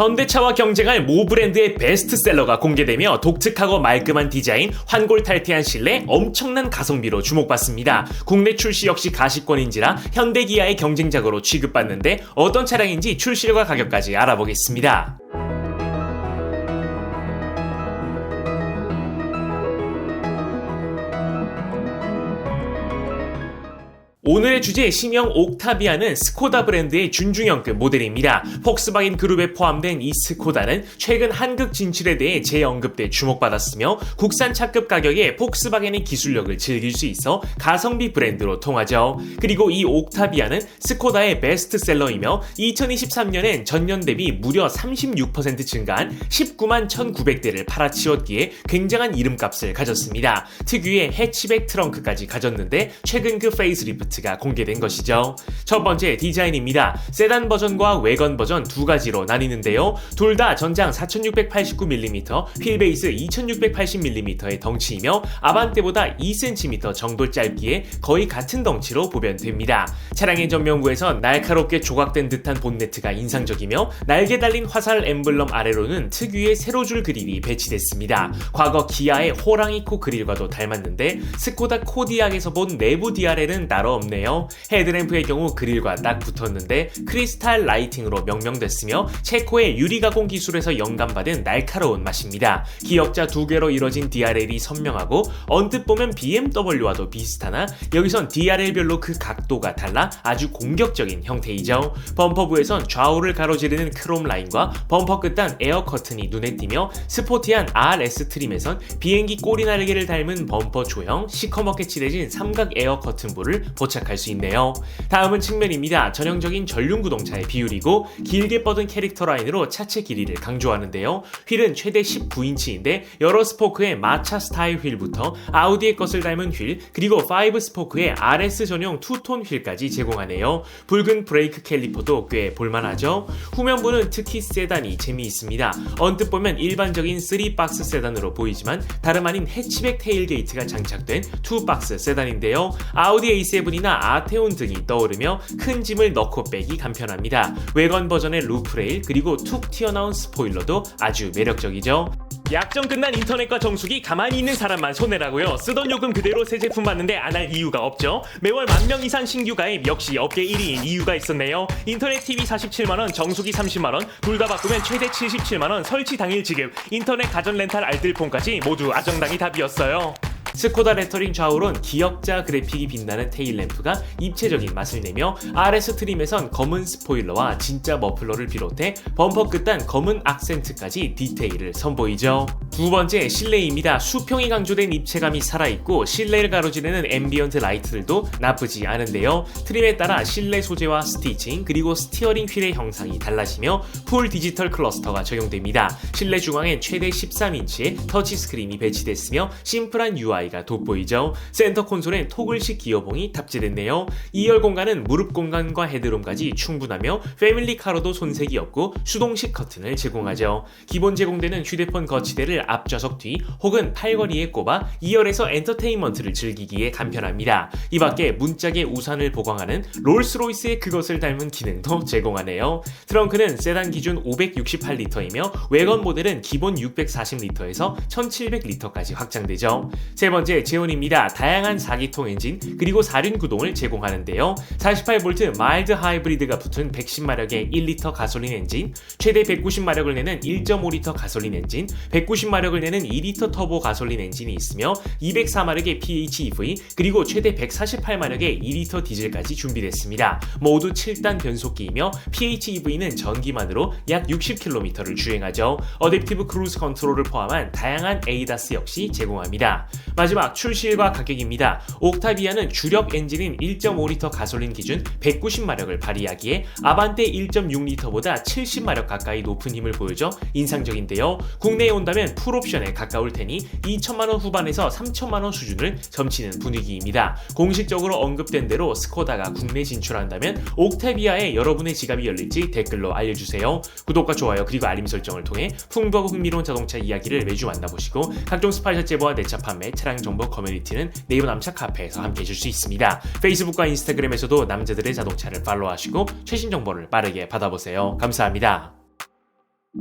현대차와 경쟁할 모 브랜드의 베스트셀러가 공개되며 독특하고 말끔한 디자인, 환골탈태한 실내, 엄청난 가성비로 주목받습니다. 국내 출시 역시 가시권인지라 현대기아의 경쟁작으로 취급받는데 어떤 차량인지 출시료와 가격까지 알아보겠습니다. 오늘의 주제 신형 옥타비아는 스코다 브랜드의 준중형급 모델입니다. 폭스바겐 그룹에 포함된 이 스코다는 최근 한국 진출에 대해 재언급돼 주목받았으며 국산 차급 가격에 폭스바겐의 기술력을 즐길 수 있어 가성비 브랜드로 통하죠. 그리고 이 옥타비아는 스코다의 베스트셀러이며 2023년엔 전년 대비 무려 36% 증가한 19만 1,900대를 팔아치웠기에 굉장한 이름값을 가졌습니다. 특유의 해치백 트렁크까지 가졌는데 최근 그 페이스리프트 가 공개된 것이죠. 첫 번째 디자인입니다. 세단 버전과 외건 버전 두 가지로 나뉘는데요. 둘 다 전장 4689mm, 휠 베이스 2680mm의 덩치이며 아반떼보다 2cm 정도 짧기에 거의 같은 덩치로 보면 됩니다. 차량의 전면부에선 날카롭게 조각된 듯한 본네트가 인상적이며 날개 달린 화살 엠블럼 아래로는 특유의 세로줄 그릴이 배치됐습니다. 과거 기아의 호랑이 코 그릴과도 닮았는데 스코다 코디악에서 본 내부 DRL은 따로 없네요. 헤드램프의 경우 그릴과 딱 붙었는데 크리스탈 라이팅으로 명명됐으며 체코의 유리 가공 기술에서 영감받은 날카로운 맛입니다. 기역자 두 개로 이뤄진 DRL이 선명하고 언뜻 보면 BMW와도 비슷하나 여기선 DRL별로 그 각도가 달라 아주 공격적인 형태이죠. 범퍼부에선 좌우를 가로지르는 크롬 라인과 범퍼 끝단 에어 커튼이 눈에 띄며 스포티한 RS 트림에선 비행기 꼬리 날개를 닮은 범퍼 조형 시커멓게 칠해진 삼각 에어 커튼부를 포착할 수 있네요. 다음은 측면입니다. 전형적인 전륜 구동차의 비율이고 길게 뻗은 캐릭터 라인으로 차체 길이를 강조하는데요. 휠은 최대 19인치인데 여러 스포크의 마차 스타일 휠부터 아우디의 것을 닮은 휠 그리고 5 스포크의 RS 전용 투톤 휠까지 제공하네요. 붉은 브레이크 캘리퍼도 꽤 볼만하죠. 후면부는 특히 세단이 재미있습니다. 언뜻 보면 일반적인 3박스 세단으로 보이지만 다름 아닌 해치백 테일게이트가 장착된 2박스 세단인데요. 아우디 A7이 나 아테온 등이 떠오르며 큰 짐을 넣고 빼기 간편합니다. 외관 버전의 루프레일 그리고 툭 튀어나온 스포일러도 아주 매력적이죠. 약정 끝난 인터넷과 정수기 가만히 있는 사람만 손해라고요. 쓰던 요금 그대로 새 제품 받는데 안 할 이유가 없죠. 매월 만 명 이상 신규 가입 역시 업계 1위인 이유가 있었네요. 인터넷 TV 47만 원, 정수기 30만 원, 둘 다 바꾸면 최대 77만 원, 설치 당일 지급, 인터넷 가전 렌탈 알뜰폰까지 모두 아정당이 답이었어요. 스코다 레터링 좌우론 기역자 그래픽이 빛나는 테일램프가 입체적인 맛을 내며 RS 트림에선 검은 스포일러와 진짜 머플러를 비롯해 범퍼 끝단 검은 악센트까지 디테일을 선보이죠. 두 번째 실내입니다. 수평이 강조된 입체감이 살아있고 실내를 가로지르는 앰비언트 라이트들도 나쁘지 않은데요. 트림에 따라 실내 소재와 스티칭 그리고 스티어링 휠의 형상이 달라지며 풀 디지털 클러스터가 적용됩니다. 실내 중앙엔 최대 13인치의 터치 스크린이 배치됐으며 심플한 UI가 돋보이죠. 센터 콘솔엔 토글식 기어봉이 탑재됐네요. 2열 공간은 무릎 공간과 헤드룸까지 충분하며 패밀리 카로도 손색이 없고 수동식 커튼을 제공하죠. 기본 제공되는 휴대폰 거치대를 앞 좌석 뒤 혹은 팔걸이에 꼽아 2열에서 엔터테인먼트를 즐기기에 간편합니다. 이 밖에 문짝에 우산을 보강하는 롤스로이스의 그것을 닮은 기능도 제공하네요. 트렁크는 세단 기준 568리터이며 외건 모델은 기본 640리터에서 1700리터까지 확장되죠. 세 번째 제온입니다. 다양한 4기통 엔진 그리고 4륜 구동을 제공하는데요. 48V 마일드 하이브리드가 붙은 110마력의 1리터 가솔린 엔진, 최대 190마력을 내는 1.5리터 가솔린 엔진, 190 마력을 내는 2리터 터보 가솔린 엔진이 있으며 204마력의 PHEV 그리고 최대 148마력의 2리터 디젤까지 준비됐습니다. 모두 7단 변속기이며 PHEV는 전기만으로 약 60km를 주행하죠. 어댑티브 크루즈 컨트롤을 포함한 다양한 ADAS 역시 제공합니다. 마지막 출시일과 가격입니다. 옥타비아는 주력 엔진인 1.5리터 가솔린 기준 190마력을 발휘하기에 아반떼 1.6리터보다 70마력 가까이 높은 힘을 보여줘 인상적인데요. 국내에 온다면 풀옵션에 가까울 테니 2천만원 후반에서 3천만원 수준을 점치는 분위기입니다. 공식적으로 언급된 대로 스코다가 국내 진출한다면 옥타비아에 여러분의 지갑이 열릴지 댓글로 알려주세요. 구독과 좋아요 그리고 알림 설정을 통해 풍부하고 흥미로운 자동차 이야기를 매주 만나보시고 각종 스파이셔 제보와 내차 판매, 차량 정보 커뮤니티는 네이버 남차 카페에서 함께 해줄 수 있습니다. 페이스북과 인스타그램에서도 남자들의 자동차를 팔로우하시고 최신 정보를 빠르게 받아보세요. 감사합니다.